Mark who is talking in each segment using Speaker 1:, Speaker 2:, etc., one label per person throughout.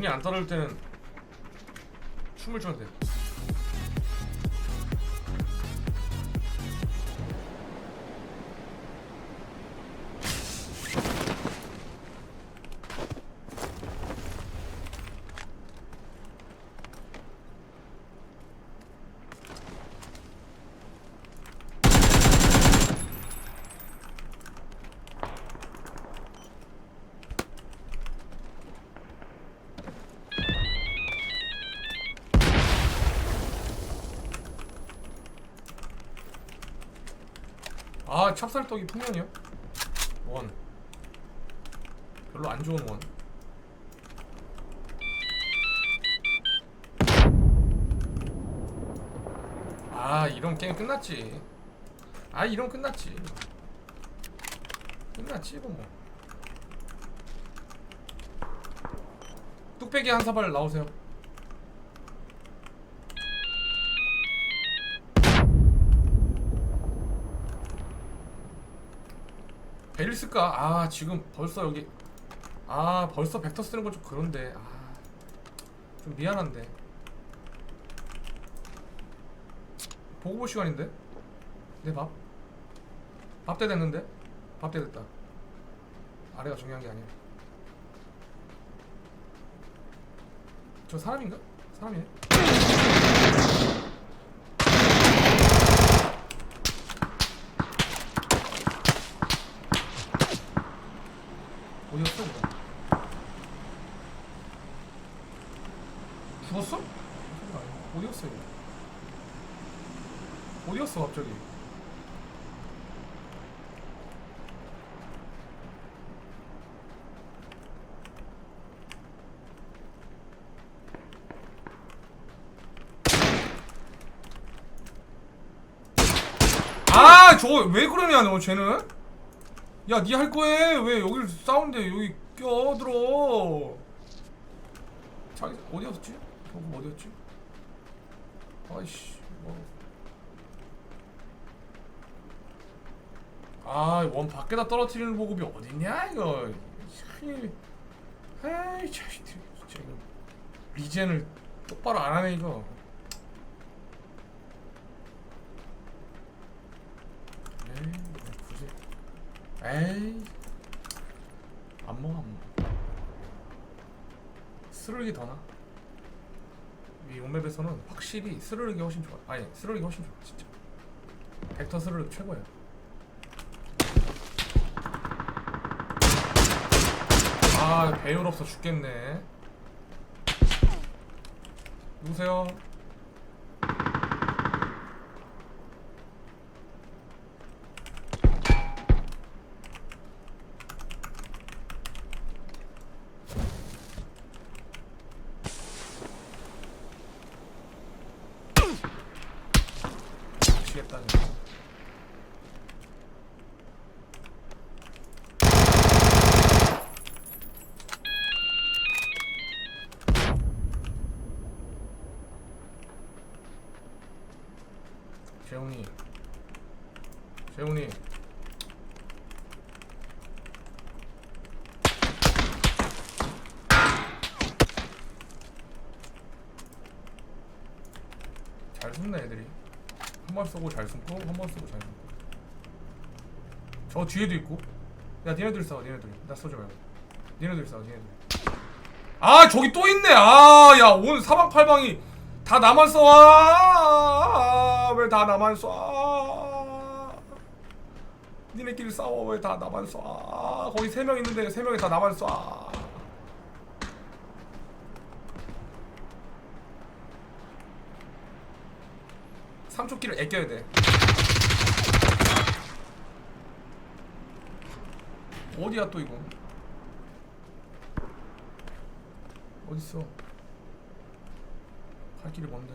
Speaker 1: 눈이 안 떨어질 때는 춤을 춰야 돼. 아 찹쌀떡이 풍년이요? 원 별로 안 좋은 원 아, 이런 게임 끝났지. 아, 이런 끝났지. 끝났지, 이거 뭐. 뚝배기 한 사발 나오세요. 베릴 쓸까? 아, 지금 벌써 여기. 아, 벌써 벡터 쓰는 건 좀 그런데. 아, 좀 미안한데. 보고 볼 시간인데? 내 밥? 밥때 됐는데? 밥때 됐다. 아래가 중요한 게 아니야. 저 사람인가? 사람이네. 어디였어? 이거? 죽었어? 어디였어 이거? 어디였어 갑자기? 아, 저거 왜 그러냐, 너 쟤는? 야, 니 할 거에 왜 여기를 싸운데 여기 껴들어? 자기 어디였지? 저거 어디였지? 아이씨, 뭐. 아, 원 밖에다 떨어뜨리는 보급이 어딨냐, 이거. 참, 에이, 자식들, 진짜 이거. 리젠을 똑바로 안 하네, 이거. 에이, 뭐 굳이. 에이. 안 먹어, 안 먹어. 스르륵이 더 나. 이 용맵에서는 확실히 스르륵이 훨씬 좋아. 아니, 스르륵이 훨씬 좋아, 진짜. 벡터 스르륵 최고야. 아 배율 없어 죽겠네 누구세요? 미치겠다 진짜. 재훈이 재훈이 잘 숨네 애들이 한 번 쏘고 잘 숨고 한 번 쏘고 잘 숨고 저 뒤에도 있고 야 니네들 싸워 니네들 나 쏘지 말고 니네들 싸워 니네들 아 저기 또 있네 아야 오늘 사방팔방이 다 나만 쏴. 아, 왜다 나만 쏴? 니네끼리 싸워. 왜 다 나만 쏴? 거기 세 명 있는데 세 명이 다 나만 쏴. 삼촌끼를 애껴야 돼. 어디야 또 이거? 어딨어? 갈 길이 뭔데?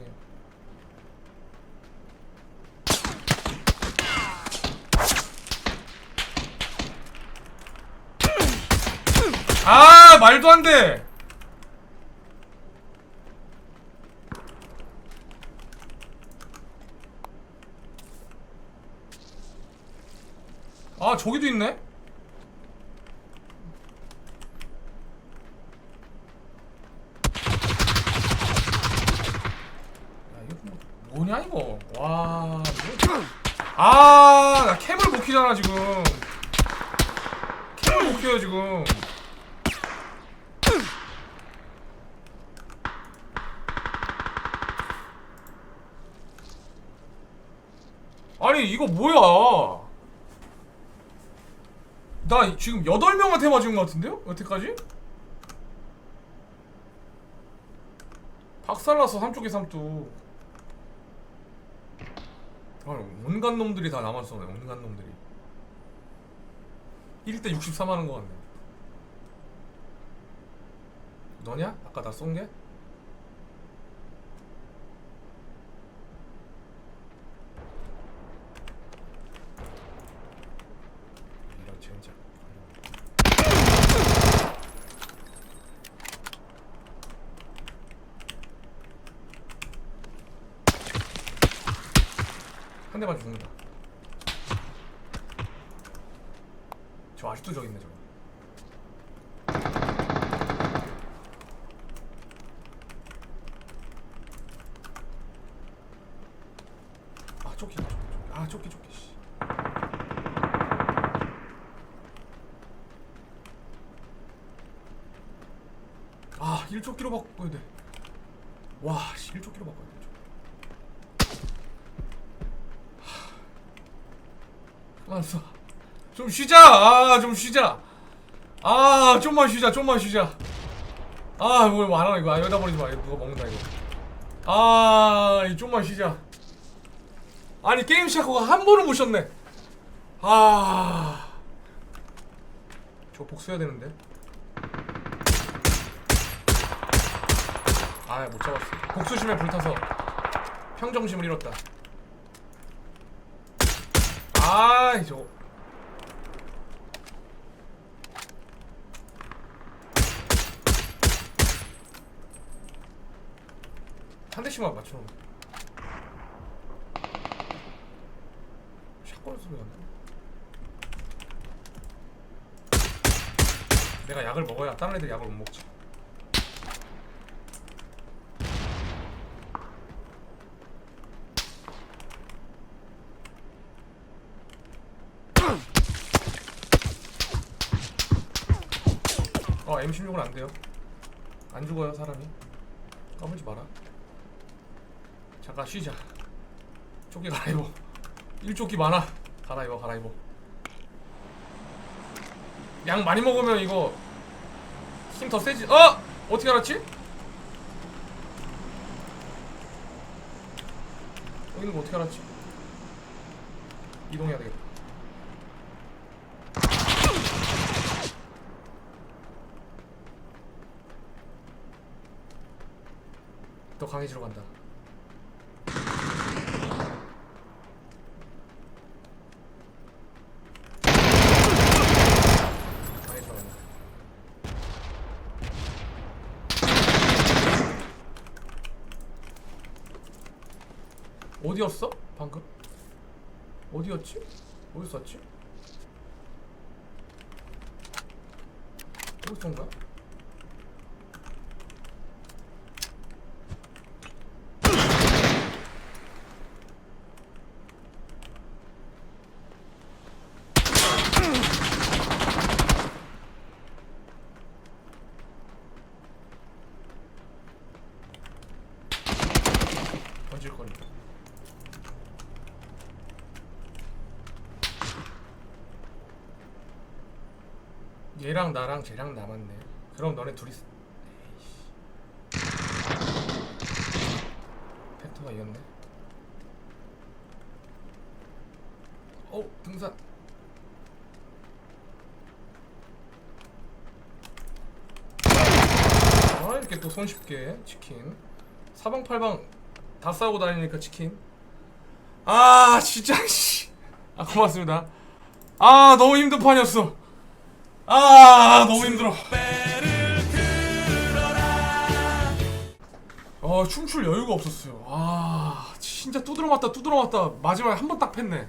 Speaker 1: 아 말도 안 돼. 저기도 있네? 뭐, 뭐냐 이거? 와 뭐, 아나 캠을 못 키잖아 지금. 캠을 못 키워 지금. 아니 이거 뭐야? 나 지금 8명한테 맞은 것 같은데요? 여태까지? 박살났어, 삼쪽에 삼뚝. 아니, 온갖 놈들이 다 남았어, 온갖 놈들이. 1대 63 하는 거 같네. 너냐? 아까 나 쏜 게? 이런 젠장. 한 대만 죽는다. 저 아직도 저기 있네 저거. 아 조끼 조끼 조끼. 아 조끼 조끼. 씨. 아 1조끼로 바꿔야 돼. 와, 씨, 1조끼로 바꿔야 돼. 알았어. 좀 쉬자. 아, 좀 쉬자. 아, 좀만 쉬자. 좀만 쉬자. 아, 뭘 말하나 이거. 아, 여기다 버리지 마. 이거 누가 먹는다 이거. 아, 이 좀만 쉬자. 아니 게임 시작하고 한 번은 못 쉬었네. 아, 저 복수해야 되는데. 아, 못 잡았어. 복수심에 불타서 평정심을 잃었다. 아이 저거 한 대씩만 맞춰 샷건 소리가 나 내가 약을 먹어야 다른 애들 약을 못 먹지 어 M16은 안 돼요. 안 죽어요 사람이. 까불지 마라. 잠깐 쉬자. 조끼 갈아입어. 일조끼 많아. 갈아입어 갈아입어. 양 많이 먹으면 이거 힘 더 세지. 어! 어떻게 알았지? 여기 있는 거 어떻게 알았지? 이동해야 되겠다 더 강해지러 간다 간다 어디였어? 방금? 어디였지? 어디 쐈지? 어디 쏜 거야? 던질 거니. 얘랑 나랑 쟤랑 남았네. 그럼 너네 둘이. 팩터가 이겼네. 어 등산. 아 이렇게 또 손쉽게 치킨. 사방팔방 다 싸우고 다니니까 치킨. 아 진짜 씨. 아 고맙습니다. 아 너무 힘든 판이었어. 아 너무 힘들어. 아 춤출 여유가 없었어요. 아 진짜 두드러 맞다 두드러 맞다 마지막에 한 번 딱 팼네.